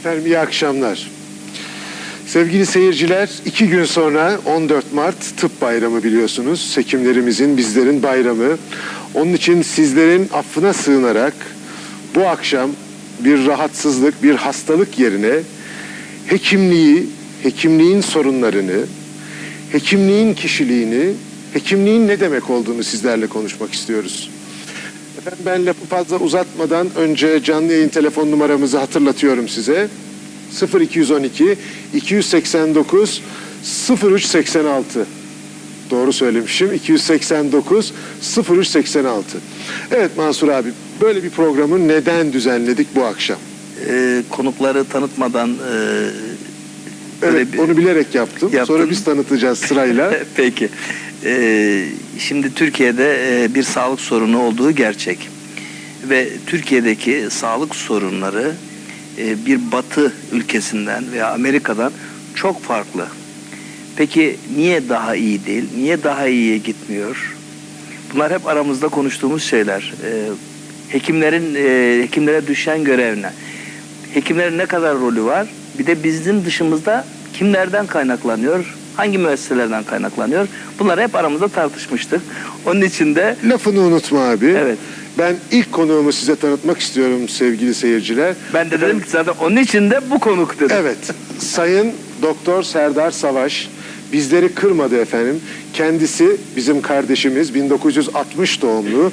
Efendim iyi akşamlar. Sevgili seyirciler, iki gün sonra 14 Mart Tıp Bayramı biliyorsunuz. Hekimlerimizin, bizlerin bayramı. Onun için sizlerin affına sığınarak bu akşam bir rahatsızlık, bir hastalık yerine hekimliği, hekimliğin sorunlarını, hekimliğin kişiliğini, hekimliğin ne demek olduğunu sizlerle konuşmak istiyoruz. Efendim ben lafı fazla uzatmadan önce canlı yayın telefon numaramızı hatırlatıyorum size. 0212 289 0386 Doğru söylemişim. 289 0386 Evet Mansur abi böyle bir programı neden düzenledik bu akşam? Ee, konukları tanıtmadan e, Evet Öyle bir- onu bilerek yaptım. Yaptın. Sonra biz tanıtacağız sırayla. peki. Ee, şimdi Türkiye'de e, bir sağlık sorunu olduğu gerçek. Ve Türkiye'deki sağlık sorunları e, bir batı ülkesinden veya Amerika'dan çok farklı. Peki niye daha iyi değil? Niye daha iyiye gitmiyor? Bunlar hep aramızda konuştuğumuz şeyler. Ee, hekimlerin e, hekimlere düşen görev ne? Hekimlerin ne kadar rolü var? Bir de bizim dışımızda kimlerden kaynaklanıyor? Hangi müesseselerden kaynaklanıyor? Bunları hep aramızda tartışmıştık. Onun için de Lafını unutma abi. Evet. Ben ilk konuğumu size tanıtmak istiyorum sevgili seyirciler. ben de dedim ki zaten onun için de bu konuk dedim. Evet, Sayın Doktor Serdar Savaş bizleri kırmadı efendim. Kendisi bizim kardeşimiz 1960 doğumlu.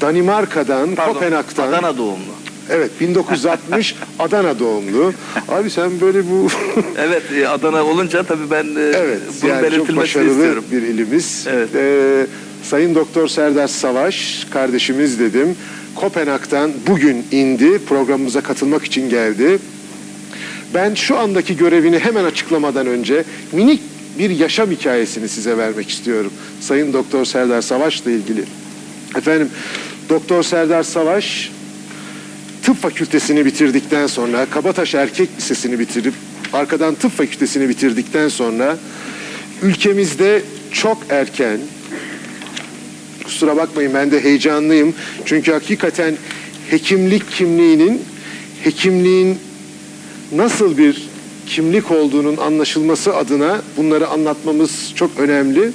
Danimarka'dan, Pardon, Kopenhag'dan. Adana doğumlu. Evet, 1960 Adana doğumlu. Abi sen böyle bu Evet e, Adana olunca tabii ben e, Evet, bunun yani çok belirtilmesini başarılı istiyorum. bir ilimiz. Evet. Ee, Sayın Doktor Serdar Savaş, kardeşimiz dedim. Kopenhag'dan bugün indi, programımıza katılmak için geldi. Ben şu andaki görevini hemen açıklamadan önce minik bir yaşam hikayesini size vermek istiyorum. Sayın Doktor Serdar Savaş'la ilgili. Efendim, Doktor Serdar Savaş tıp fakültesini bitirdikten sonra Kabataş Erkek Lisesi'ni bitirip arkadan tıp fakültesini bitirdikten sonra ülkemizde çok erken kusura bakmayın ben de heyecanlıyım çünkü hakikaten hekimlik kimliğinin hekimliğin nasıl bir kimlik olduğunun anlaşılması adına bunları anlatmamız çok önemli.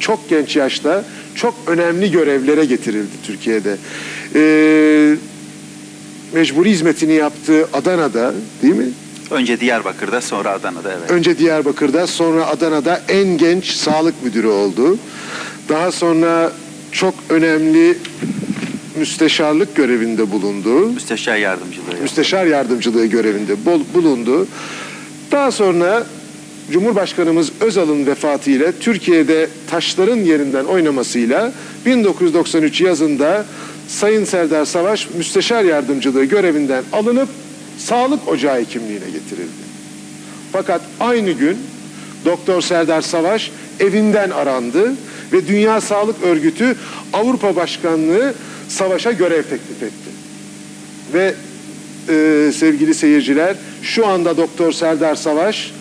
Çok genç yaşta çok önemli görevlere getirildi Türkiye'de. Ee, mecburi hizmetini yaptığı Adana'da değil mi? Önce Diyarbakır'da sonra Adana'da evet. Önce Diyarbakır'da sonra Adana'da en genç sağlık müdürü oldu. Daha sonra çok önemli müsteşarlık görevinde bulundu. Müsteşar yardımcılığı. yaptı. Müsteşar yardımcılığı görevinde bol- bulundu. Daha sonra Cumhurbaşkanımız Özal'ın vefatıyla Türkiye'de taşların yerinden oynamasıyla 1993 yazında Sayın Serdar Savaş müsteşar yardımcılığı görevinden alınıp sağlık ocağı hekimliğine getirildi. Fakat aynı gün Doktor Serdar Savaş evinden arandı ve Dünya Sağlık Örgütü Avrupa Başkanlığı Savaş'a görev teklif etti. Ve e, sevgili seyirciler şu anda Doktor Serdar Savaş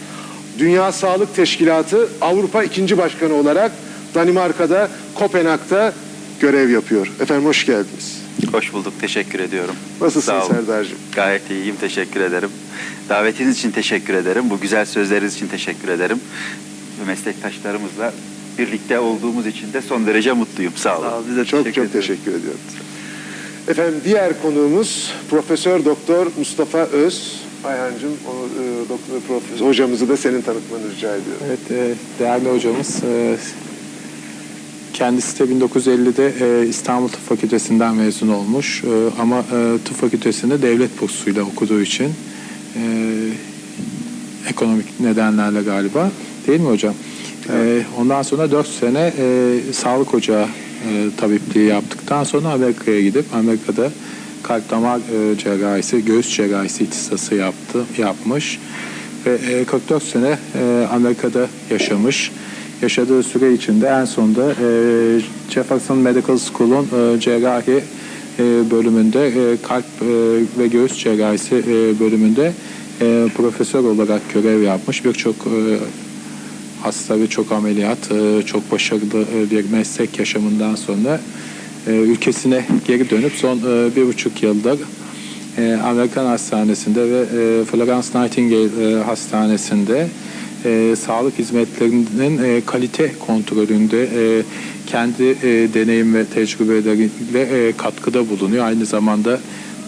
Dünya Sağlık Teşkilatı Avrupa ikinci başkanı olarak Danimarka'da Kopenhag'da görev yapıyor. Efendim hoş geldiniz. Hoş bulduk. Teşekkür ediyorum. Nasılsın Sağ olun. Serdar'cığım? Gayet iyiyim. Teşekkür ederim. Davetiniz için teşekkür ederim. Bu güzel sözleriniz için teşekkür ederim. Meslektaşlarımızla birlikte olduğumuz için de son derece mutluyum. Sağ olun. Sağ ol, biz de Çok teşekkür çok ediyoruz. teşekkür ediyorum. Efendim diğer konuğumuz Profesör Doktor Mustafa Öz. Ayhancığım o e, doktor profesör hocamızı da senin tanıtmanı rica ediyorum. Evet, e, değerli hocamız e, kendisi de 1950'de e, İstanbul Tıp Fakültesinden mezun olmuş E, ama e, tıp fakültesinde devlet bursuyla okuduğu için e, ekonomik nedenlerle galiba değil mi hocam? E, ondan sonra 4 sene e, sağlık ocağı e, tabipliği yaptıktan sonra Amerika'ya gidip Amerika'da kalp damar e, cerrahisi, göğüs cerrahisi ihtisası yaptı, yapmış ve e, 44 sene e, Amerika'da yaşamış. Yaşadığı süre içinde en sonunda e, Jefferson Medical School'un e, cerrahi e, bölümünde e, kalp e, ve göğüs cerrahisi e, bölümünde e, profesör olarak görev yapmış. Birçok e, hasta ve çok ameliyat, e, çok başarılı e, bir meslek yaşamından sonra e, ülkesine geri dönüp son e, bir buçuk yıldır e, Amerikan Hastanesi'nde ve e, Florence Nightingale e, Hastanesi'nde e, sağlık hizmetlerinin e, kalite kontrolünde e, kendi e, deneyim ve tecrübeleriyle e, katkıda bulunuyor. Aynı zamanda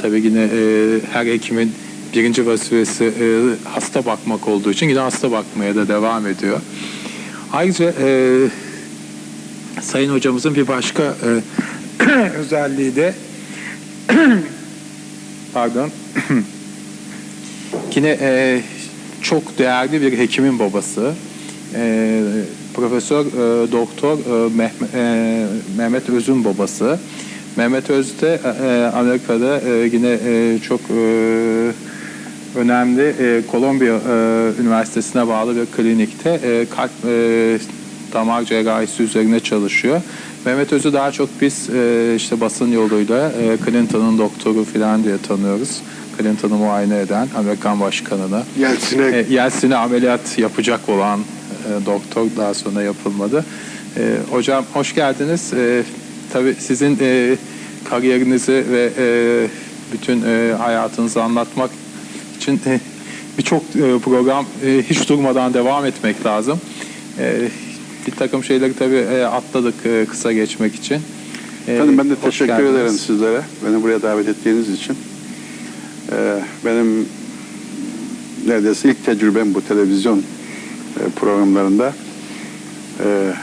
tabii yine e, her hekimin birinci vazifesi e, hasta bakmak olduğu için yine hasta bakmaya da devam ediyor. Ayrıca e, Sayın hocamızın bir başka e, özelliği de pardon yine e, çok değerli bir hekimin babası e, Profesör e, Doktor e, Mehmet, e, Mehmet Öz'ün babası Mehmet Öz de e, e, Amerika'da e, yine e, çok e, önemli e, Kolombiya e, Üniversitesi'ne bağlı bir klinikte e, kalp e, damar cerrahisi üzerine çalışıyor. Mehmet Öz'ü daha çok biz e, işte basın yoluyla e, Clinton'ın doktoru falan diye tanıyoruz. Clinton'ı muayene eden Amerikan başkanını. Yeltsin'e E, Yeltsin'e ameliyat yapacak olan e, doktor daha sonra yapılmadı. E, hocam hoş geldiniz. E, tabii sizin e, kariyerinizi ve e, bütün e, hayatınızı anlatmak için e, birçok e, program e, hiç durmadan devam etmek lazım. E, bir takım şeyleri tabii e, atladık e, kısa geçmek için. E, Efendim ben de hoş teşekkür geldiniz. ederim sizlere. Beni buraya davet ettiğiniz için. Ee, benim neredeyse ilk tecrübem bu televizyon e, programlarında. Ee,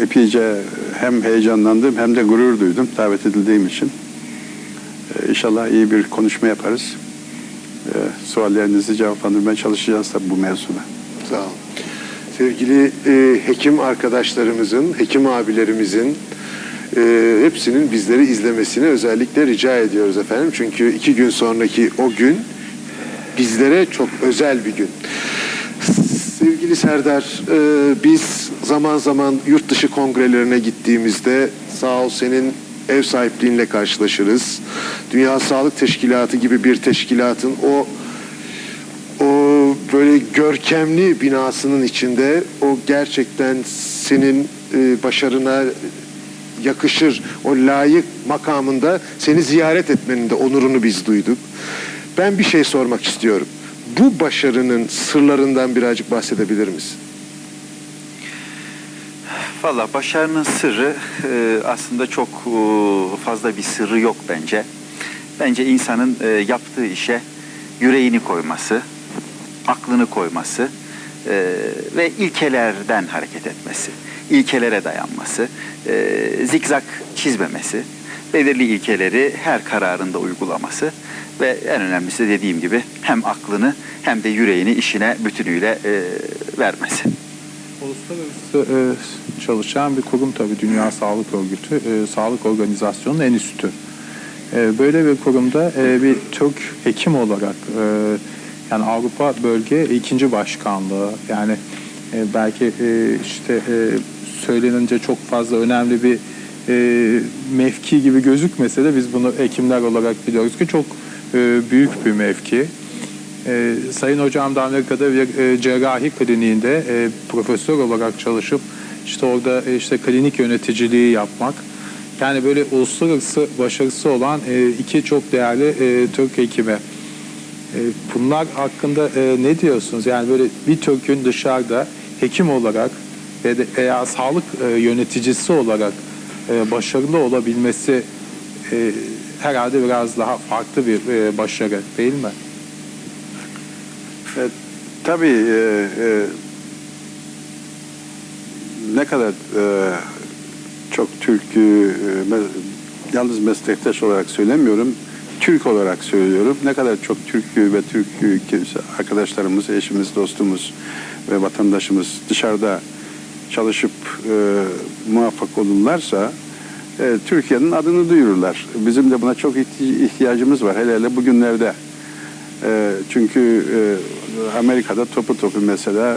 epeyce hem heyecanlandım hem de gurur duydum davet edildiğim için. Ee, inşallah iyi bir konuşma yaparız. Ee, suallerinizi cevaplandırmaya çalışacağız tabii bu mevzuda. Sağ olun. Sevgili e, hekim arkadaşlarımızın, hekim abilerimizin e, hepsinin bizleri izlemesini özellikle rica ediyoruz efendim. Çünkü iki gün sonraki o gün bizlere çok özel bir gün. Sevgili Serdar, e, biz zaman zaman yurt dışı kongrelerine gittiğimizde sağ ol senin ev sahipliğinle karşılaşırız. Dünya Sağlık Teşkilatı gibi bir teşkilatın o o böyle görkemli binasının içinde o gerçekten senin e, başarına yakışır o layık makamında seni ziyaret etmenin de onurunu biz duyduk. Ben bir şey sormak istiyorum. Bu başarının sırlarından birazcık bahsedebilir misin? Valla başarının sırrı e, aslında çok e, fazla bir sırrı yok bence. Bence insanın e, yaptığı işe yüreğini koyması, aklını koyması ve ilkelerden hareket etmesi, ilkelere dayanması, e, zikzak çizmemesi, belirli ilkeleri her kararında uygulaması ve en önemlisi dediğim gibi hem aklını hem de yüreğini işine bütünüyle e, vermesi. Uluslararası e, çalışan bir kurum tabii Dünya Sağlık Örgütü, e, Sağlık Organizasyonu'nun en üstü. E, böyle bir kurumda e, bir Türk hekim olarak e, yani Avrupa Bölge ikinci başkanlığı yani e, belki e, işte e, söylenince çok fazla önemli bir e, mevki gibi gözükmese de biz bunu hekimler olarak biliyoruz ki çok e, büyük bir mevki. Ee, Sayın Hocam da Amerika'da bir e, cerrahi kliniğinde e, profesör olarak çalışıp işte orada e, işte klinik yöneticiliği yapmak. Yani böyle uluslararası başarısı olan e, iki çok değerli e, Türk hekimi. E, bunlar hakkında e, ne diyorsunuz? Yani böyle bir Türk'ün dışarıda hekim olarak veya sağlık e, yöneticisi olarak e, başarılı olabilmesi e, herhalde biraz daha farklı bir başarı değil mi? E, tabii ne kadar çok Türk me- yalnız meslektaş olarak söylemiyorum. Türk olarak söylüyorum. Ne kadar çok Türk ve Türk arkadaşlarımız, eşimiz, dostumuz ve vatandaşımız dışarıda çalışıp e, muvaffak olurlarsa e, Türkiye'nin adını duyururlar. Bizim de buna çok ihti- ihtiyacımız var. Hele hele bugünlerde. E, çünkü e, Amerika'da topu topu mesela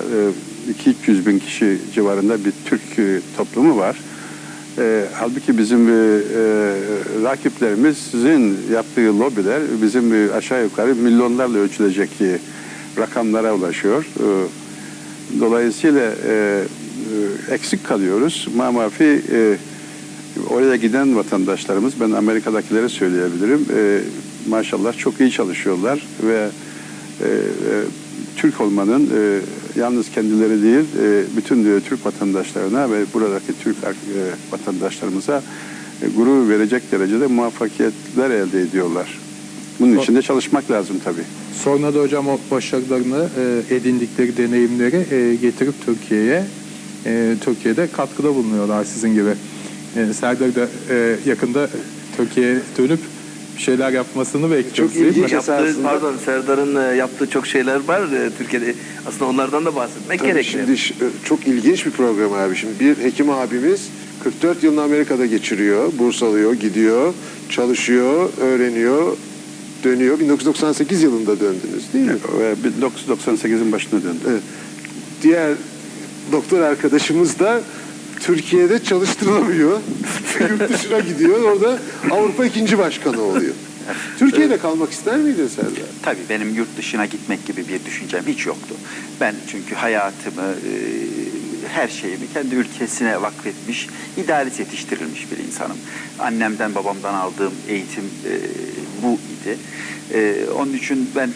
e, 200 bin kişi civarında bir Türk e, toplumu var. E, halbuki bizim e, e, rakiplerimizin yaptığı lobiler bizim e, aşağı yukarı milyonlarla ölçülecek e, rakamlara ulaşıyor. E, dolayısıyla e, eksik kalıyoruz. Mamafi e, oraya giden vatandaşlarımız, ben Amerika'dakileri söyleyebilirim. E, maşallah çok iyi çalışıyorlar ve e, e, Türk olmanın e, yalnız kendileri değil e, bütün e, Türk vatandaşlarına ve buradaki Türk e, vatandaşlarımıza e, gurur verecek derecede muvaffakiyetler elde ediyorlar. Bunun için de çalışmak lazım tabii. Sonra da hocam o başarılarını, e, edindikleri deneyimleri e, getirip Türkiye'ye, e, Türkiye'de katkıda bulunuyorlar sizin gibi. E, Serdar da e, yakında Türkiye'ye dönüp bir şeyler yapmasını bekliyoruz. Çok ilginç. Yaptığı, pardon Serdar'ın e, yaptığı çok şeyler var e, Türkiye'de. Aslında onlardan da bahsetmek Tabii gerekiyor. şimdi ş- çok ilginç bir program abi. Şimdi bir hekim abimiz 44 yılını Amerika'da geçiriyor. Burs alıyor, gidiyor, çalışıyor, öğreniyor, dönüyor. 1998 yılında döndünüz değil mi? Ve 1998'in başına döndü. Evet. Diğer doktor arkadaşımız da Türkiye'de çalıştırılamıyor. Yurt dışına gidiyor. Orada Avrupa ikinci başkanı oluyor. Türkiye'de kalmak ister miydin Serdar? Tabii benim yurt dışına gitmek gibi bir düşüncem hiç yoktu. Ben çünkü hayatımı, e, her şeyimi kendi ülkesine vakfetmiş, idealist yetiştirilmiş bir insanım. Annemden babamdan aldığım eğitim e, bu idi. E, onun için ben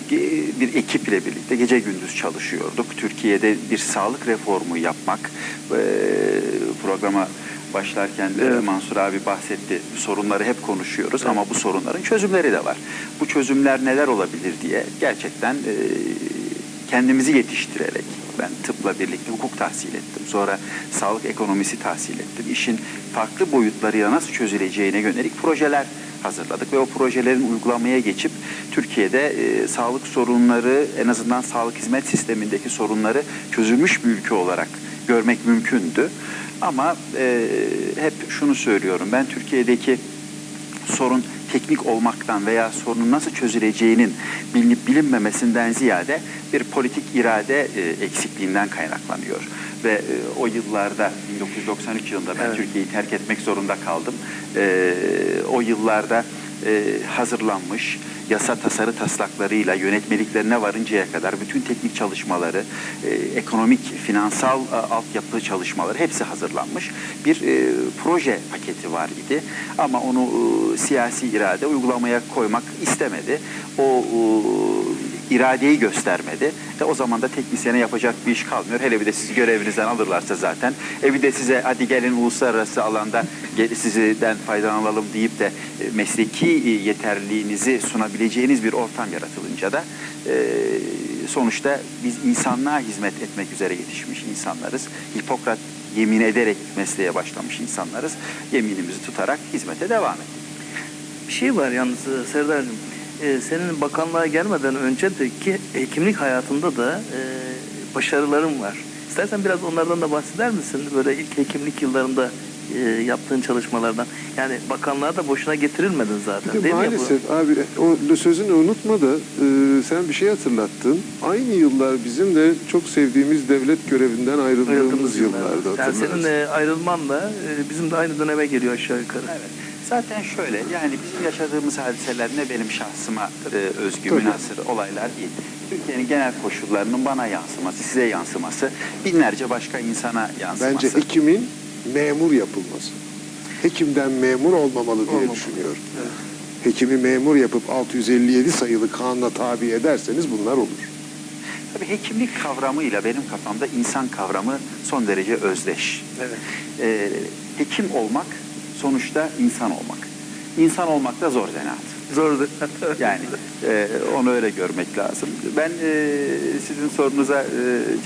bir ekiple birlikte gece gündüz çalışıyorduk. Türkiye'de bir sağlık reformu yapmak, e, programa başlarken Evet. Mansur abi bahsetti. Sorunları hep konuşuyoruz ama bu sorunların çözümleri de var. Bu çözümler neler olabilir diye gerçekten e, kendimizi yetiştirerek ben tıpla birlikte hukuk tahsil ettim. Sonra sağlık ekonomisi tahsil ettim. İşin farklı boyutlarıyla nasıl çözüleceğine yönelik projeler hazırladık ve o projelerin uygulamaya geçip Türkiye'de e, sağlık sorunları en azından sağlık hizmet sistemindeki sorunları çözülmüş bir ülke olarak görmek mümkündü. Ama e, hep şunu söylüyorum ben Türkiye'deki sorun teknik olmaktan veya sorunun nasıl çözüleceğinin bilinip bilinmemesinden ziyade bir politik irade e, eksikliğinden kaynaklanıyor. Ve e, o yıllarda 1993 yılında ben Evet. Türkiye'yi terk etmek zorunda kaldım. E, o yıllarda e, hazırlanmış yasa tasarı taslaklarıyla yönetmeliklerine varıncaya kadar bütün teknik çalışmaları, e, ekonomik, finansal e, altyapı çalışmaları hepsi hazırlanmış. Bir e, proje paketi var idi ama onu e, siyasi irade uygulamaya koymak istemedi. O e, iradeyi göstermedi. E, o zaman da teknisyene yapacak bir iş kalmıyor. Hele bir de sizi görevinizden alırlarsa zaten. E bir de size hadi gelin uluslararası alanda sizden faydalanalım deyip de e, mesleki e, yeterliliğinizi sunabileceğiniz bir ortam yaratılınca da e, sonuçta biz insanlığa hizmet etmek üzere yetişmiş insanlarız. Hipokrat yemin ederek mesleğe başlamış insanlarız. Yeminimizi tutarak hizmete devam ettik. Bir şey var yalnız e, Serdar'cığım. E, senin bakanlığa gelmeden önce de ki hekimlik hayatında da e, başarıların var. İstersen biraz onlardan da bahseder misin? Böyle ilk hekimlik yıllarında e, yaptığın çalışmalardan. Yani bakanlığa da boşuna getirilmedin zaten Bir de değil mi? maalesef abi o sözünü unutma da e, sen bir şey hatırlattın. Aynı yıllar bizim de çok sevdiğimiz devlet görevinden ayrıldığımız yıllarda Yani senin e, ayrılmanla e, bizim de aynı döneme geliyor aşağı yukarı. Evet. Zaten şöyle yani bizim yaşadığımız hadiseler ne benim şahsıma e, özgü Tabii. münhasır olaylar değil. Türkiye'nin genel koşullarının bana yansıması, size yansıması, binlerce başka insana yansıması. Bence hekimin memur yapılması. Hekimden memur olmamalı diye Olmamalı. düşünüyorum. Hekimi memur yapıp 657 sayılı kanuna tabi ederseniz bunlar olur. Tabii hekimlik kavramıyla benim kafamda insan kavramı son derece özdeş. Evet. Ee, hekim olmak sonuçta insan olmak. İnsan olmak da zor zanaat. Zordu. Yani e, onu öyle görmek lazım. Ben e, sizin sorunuza e,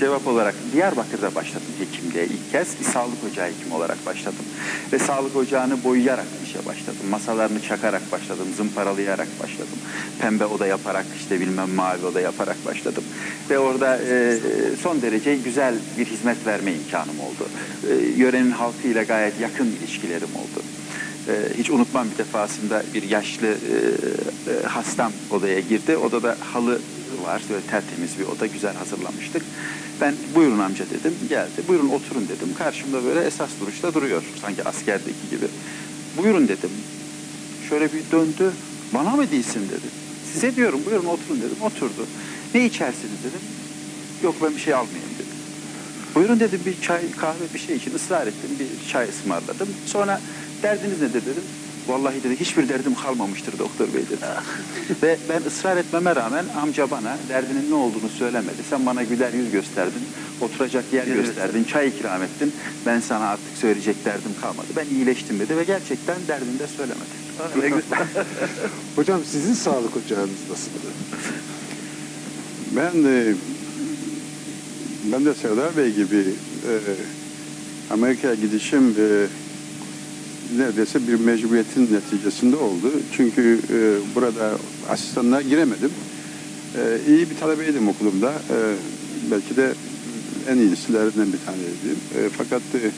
cevap olarak Diyarbakır'da başladım hekimliğe ilk kez. Sağlık ocağı hekimi olarak başladım. Ve sağlık ocağını boyayarak işe başladım. Masalarını çakarak başladım, zımparalayarak başladım. Pembe oda yaparak, işte bilmem mavi oda yaparak başladım. Ve orada e, son derece güzel bir hizmet verme imkanım oldu. E, yörenin halkıyla gayet yakın ilişkilerim oldu. Ee, hiç unutmam bir defasında bir yaşlı e, e, hastam odaya girdi. Odada halı var. Böyle tertemiz bir oda. Güzel hazırlamıştık. Ben buyurun amca dedim. Geldi. Buyurun oturun dedim. Karşımda böyle esas duruşta duruyor. Sanki askerdeki gibi. Buyurun dedim. Şöyle bir döndü. Bana mı değilsin dedi. Size diyorum buyurun oturun dedim. Oturdu. Ne içersiniz dedim. Yok ben bir şey almayayım dedi. Buyurun dedim bir çay kahve bir şey için ısrar ettim. Bir çay ısmarladım. Sonra derdiniz nedir dedim. Vallahi dedi hiçbir derdim kalmamıştır doktor bey dedi. Ve ben ısrar etmeme rağmen amca bana derdinin ne olduğunu söylemedi. Sen bana güler yüz gösterdin, oturacak yer gösterdin, çay ikram ettin. Ben sana artık söyleyecek derdim kalmadı. Ben iyileştim dedi ve gerçekten derdini de söylemedi. Ne güzel. Hocam sizin sağlık ocağınız nasıldı? Ben de ben de Serdar Bey gibi e, Amerika'ya gidişim e, neredeyse bir mecburiyetin neticesinde oldu. Çünkü e, burada asistanlığa giremedim. E, iyi bir talebeydim okulumda. E, belki de en iyisilerden bir taneydim. E, fakat e,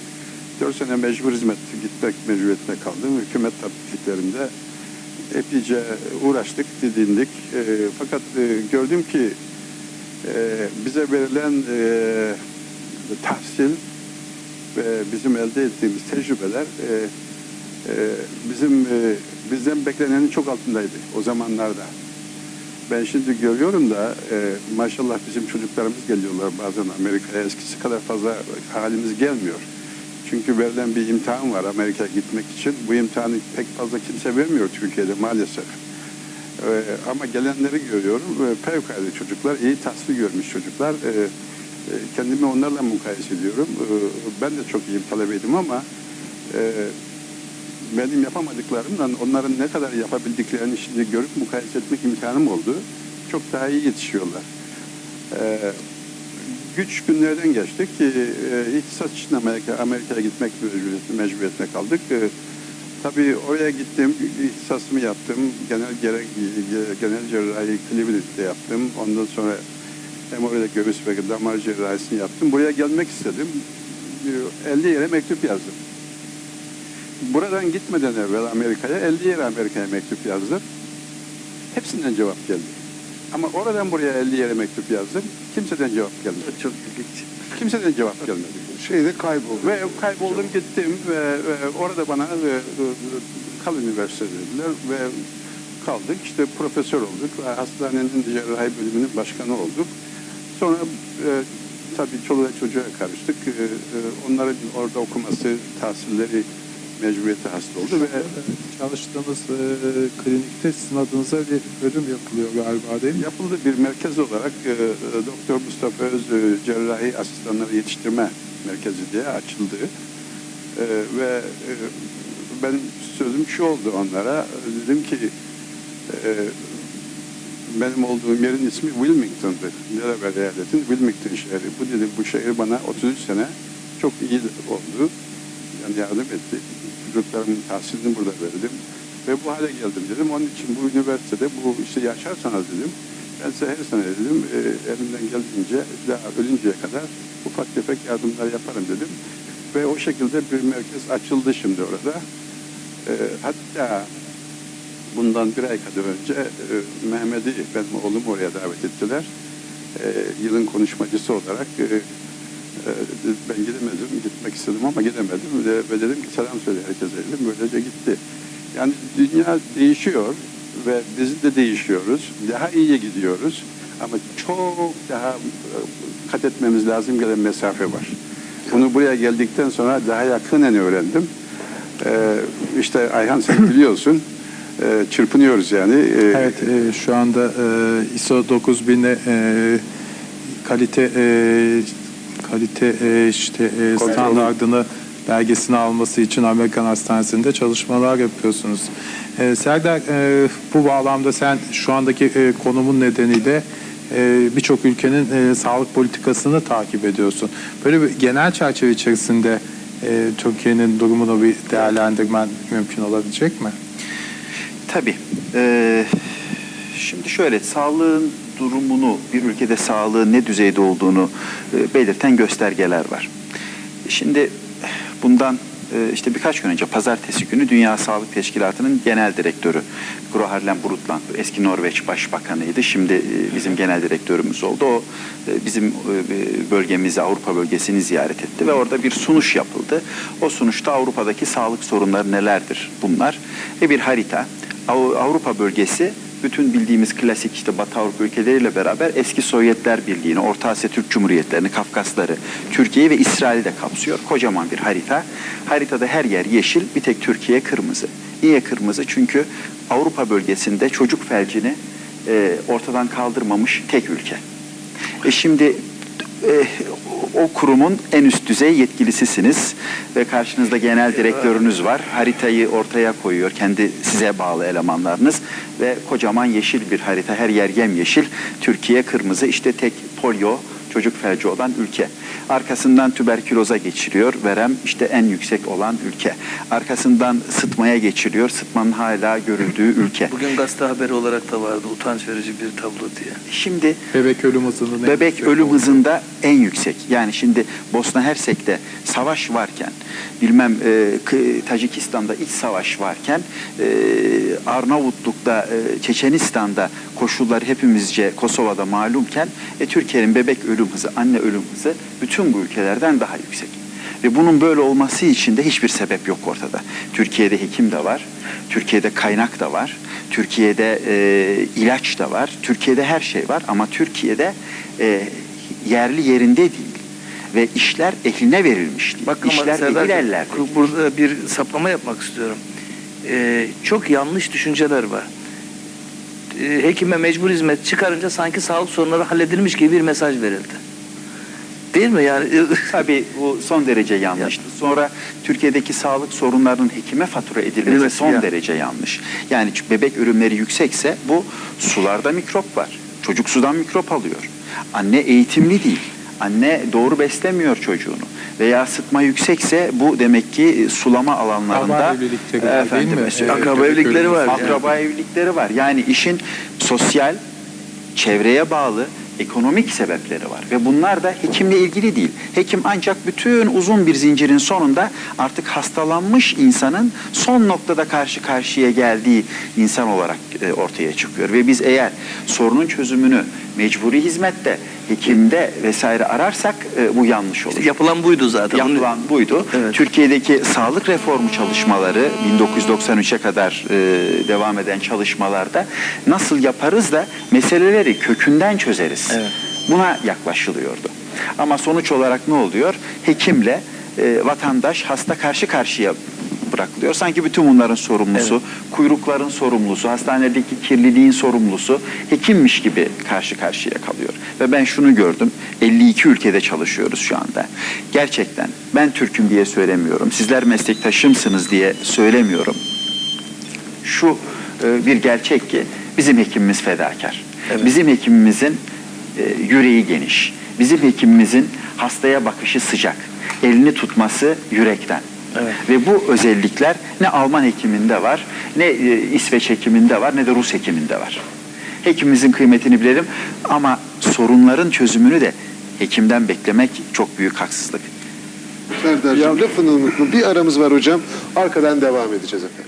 4 sene mecbur hizmet gitmek mecburiyetine kaldım. Hükümet tabipliklerinde epeyce uğraştık, didindik. E, fakat e, gördüm ki e, bize verilen e, tahsil ve bizim elde ettiğimiz tecrübeler e, bizim e, bizden beklenenin çok altındaydı o zamanlarda. Ben şimdi görüyorum da e, maşallah bizim çocuklarımız geliyorlar bazen Amerika'ya eskisi kadar fazla halimiz gelmiyor. Çünkü verilen bir imtihan var Amerika'ya gitmek için. Bu imtihanı pek fazla kimse vermiyor Türkiye'de maalesef. Ee, ama gelenleri görüyorum. Ee, fevkalade çocuklar, iyi tahsil görmüş çocuklar. Ee, e, kendimi onlarla mukayese ediyorum. Ee, ben de çok iyi bir talebeydim ama e, benim yapamadıklarımla onların ne kadar yapabildiklerini şimdi görüp mukayese etmek imkanım oldu. Çok daha iyi yetişiyorlar. Ee, güç günlerden geçtik. Ee, ihtisas için Amerika, Amerika'ya gitmek mecburiyetine, kaldık. Ee, tabii oraya gittim, ihtisasımı yaptım. Genel gerek, genel cerrahi Cleveland'de yaptım. Ondan sonra hem orada göğüs ve damar cerrahisini yaptım. Buraya gelmek istedim. Ee, 50 yere mektup yazdım. Buradan gitmeden evvel Amerika'ya 50 yere Amerika'ya mektup yazdım. Hepsinden cevap geldi. Ama oradan buraya 50 yere mektup yazdım. Kimseden cevap gelmedi. Çok ilginç. Kimseden cevap gelmedi. Şeyde kayboldu. Ve kayboldum gittim ve, ve orada bana e, e, Kal Üniversitesi dediler ve kaldık. İşte profesör olduk. Hastanenin cerrahi bölümünün başkanı olduk. Sonra e, tabii çoluğa çocuğa karıştık. E, e, onların orada okuması, tahsilleri mecburiyeti hasta oldu ve Çalıştığınız e, klinikte sizin bir bölüm yapılıyor galiba değil mi? yapıldı bir merkez olarak e, e, Doktor Mustafa Öz e, cerrahi asistanları yetiştirme merkezi diye açıldı. E, ve e, ben sözüm şu oldu onlara. Dedim ki e, benim olduğum yerin ismi Wilmington'dı. Delaware eyaletin Wilmington şehri. Bu dedim bu şehir bana 33 sene çok iyi oldu. Yani yardım etti. Çocuklarımın tahsilini burada verdim. Ve bu hale geldim dedim. Onun için bu üniversitede bu işi yaşarsanız dedim. Ben size her sene dedim e, elimden geldiğince daha ölünceye kadar ufak tefek yardımlar yaparım dedim. Ve o şekilde bir merkez açıldı şimdi orada. E, hatta bundan bir ay kadar önce e, Mehmet'i benim oğlum oraya davet ettiler. E, yılın konuşmacısı olarak e, ben gidemedim, gitmek istedim ama gidemedim ve, ve dedim ki selam söyle herkese dedim. Böylece gitti. Yani dünya değişiyor ve biz de değişiyoruz. Daha iyiye gidiyoruz ama çok daha e, kat etmemiz lazım gelen mesafe var. Bunu buraya geldikten sonra daha yakinen öğrendim. Ee, işte Ayhan sen biliyorsun. Ee, çırpınıyoruz yani. Ee, Evet, e, şu anda e, ISO 9000'e e, kalite e, kalite e, işte e, standartını belgesini alması için Amerikan Hastanesi'nde çalışmalar yapıyorsunuz. E, Serdar, e, bu bağlamda sen şu andaki e, konumun nedeniyle e, birçok ülkenin e, sağlık politikasını takip ediyorsun. Böyle bir genel çerçeve içerisinde e, Türkiye'nin durumunu bir değerlendirmen mümkün olabilecek mi? Tabii. Ee, şimdi şöyle sağlığın durumunu bir ülkede sağlığın ne düzeyde olduğunu e, belirten göstergeler var. Şimdi bundan e, işte birkaç gün önce pazartesi günü Dünya Sağlık Teşkilatı'nın genel direktörü Gro Harlem Brundtland eski Norveç Başbakanıydı. Şimdi e, bizim genel direktörümüz oldu. O bizim bölgemizi Avrupa bölgesini ziyaret etti ve orada bir sunuş yapıldı. O sunuşta Avrupa'daki sağlık sorunları nelerdir bunlar ve bir harita. Av- Avrupa bölgesi bütün bildiğimiz klasik işte Batı Avrupa ülkeleriyle beraber eski Sovyetler Birliği'ni, Orta Asya Türk Cumhuriyetlerini, Kafkasları, Türkiye'yi ve İsrail'i de kapsıyor. Kocaman bir harita. Haritada her yer yeşil, bir tek Türkiye kırmızı. Niye kırmızı? Çünkü Avrupa bölgesinde çocuk felcini e, ortadan kaldırmamış tek ülke. E şimdi e, o kurumun en üst düzey yetkilisisiniz ve karşınızda genel direktörünüz var. Haritayı ortaya koyuyor kendi size bağlı elemanlarınız ve kocaman yeşil bir harita. Her yer yemyeşil. Türkiye kırmızı. İşte tek polio çocuk felci olan ülke. Arkasından tüberküloza geçiriyor. Verem işte en yüksek olan ülke. Arkasından sıtmaya geçiriyor. Sıtmanın hala görüldüğü ülke. Bugün gazete haberi olarak da vardı utanç verici bir tablo diye. Şimdi Bebek ölüm hızının en Bebek yüksek ölüm hızında en yüksek. Yani şimdi Bosna Hersek'te savaş varken, bilmem e, Tacikistan'da iç savaş varken, e, Arnavutluk'ta, e, Çeçenistan'da koşullar hepimizce Kosova'da malumken, e, Türkiye'nin bebek ölüm hızı, anne ölüm hızı bütün bu ülkelerden daha yüksek. Ve bunun böyle olması için de hiçbir sebep yok ortada. Türkiye'de hekim de var, Türkiye'de kaynak da var, Türkiye'de e, ilaç da var, Türkiye'de her şey var ama Türkiye'de e, yerli yerinde değil ve işler ehline verilmiş değil. Bak ama işler Serdar ellerde. burada bir saplama yapmak istiyorum. Ee, çok yanlış düşünceler var. Ee, hekime mecbur hizmet çıkarınca sanki sağlık sorunları halledilmiş gibi bir mesaj verildi. Değil mi yani? Tabii bu son derece yanlıştı. Sonra Türkiye'deki sağlık sorunlarının hekime fatura edilmesi Edilmesi son ya. derece yanlış. Yani çünkü bebek ölümleri yüksekse bu sularda mikrop var. Çocuk sudan mikrop alıyor. Anne eğitimli değil. Anne doğru beslemiyor çocuğunu. Veya sıtma yüksekse bu demek ki sulama alanlarında Akraba evlilikleri var değil mi? Evet, Akraba evlilikleri var. Akraba evlilikleri var. Yani işin sosyal, çevreye bağlı, ekonomik sebepleri var. Ve bunlar da hekimle ilgili değil. Hekim ancak bütün uzun bir zincirin sonunda artık hastalanmış insanın son noktada karşı karşıya geldiği insan olarak e, ortaya çıkıyor. Ve biz eğer sorunun çözümünü mecburi hizmette, hekimde vesaire ararsak e, bu yanlış olur. Yapılan buydu zaten. Yapılan buydu. Evet. Türkiye'deki sağlık reformu çalışmaları 1993'e kadar e, devam eden çalışmalarda nasıl yaparız da meseleleri kökünden çözeriz. Evet. Buna yaklaşılıyordu. Ama sonuç olarak ne oluyor? Hekimle e, vatandaş hasta karşı karşıya bırakılıyor. Sanki bütün bunların sorumlusu, kuyrukların sorumlusu, hastanedeki kirliliğin sorumlusu hekimmiş gibi karşı karşıya kalıyor. Ve ben şunu gördüm. 52 ülkede çalışıyoruz şu anda. Gerçekten ben Türk'üm diye söylemiyorum. Sizler meslektaşımsınız diye söylemiyorum. Şu e, bir gerçek ki bizim hekimimiz fedakar. Evet. Bizim hekimimizin e, yüreği geniş. Bizim hekimimizin hastaya bakışı sıcak. Elini tutması yürekten. Evet. Ve bu özellikler ne Alman hekiminde var, ne e, İsveç hekiminde var, ne de Rus hekiminde var. Hekimimizin kıymetini bilelim ama sorunların çözümünü de hekimden beklemek çok büyük haksızlık. Serdar'cığım lafını unutma. Bir aramız var hocam. Arkadan devam edeceğiz efendim.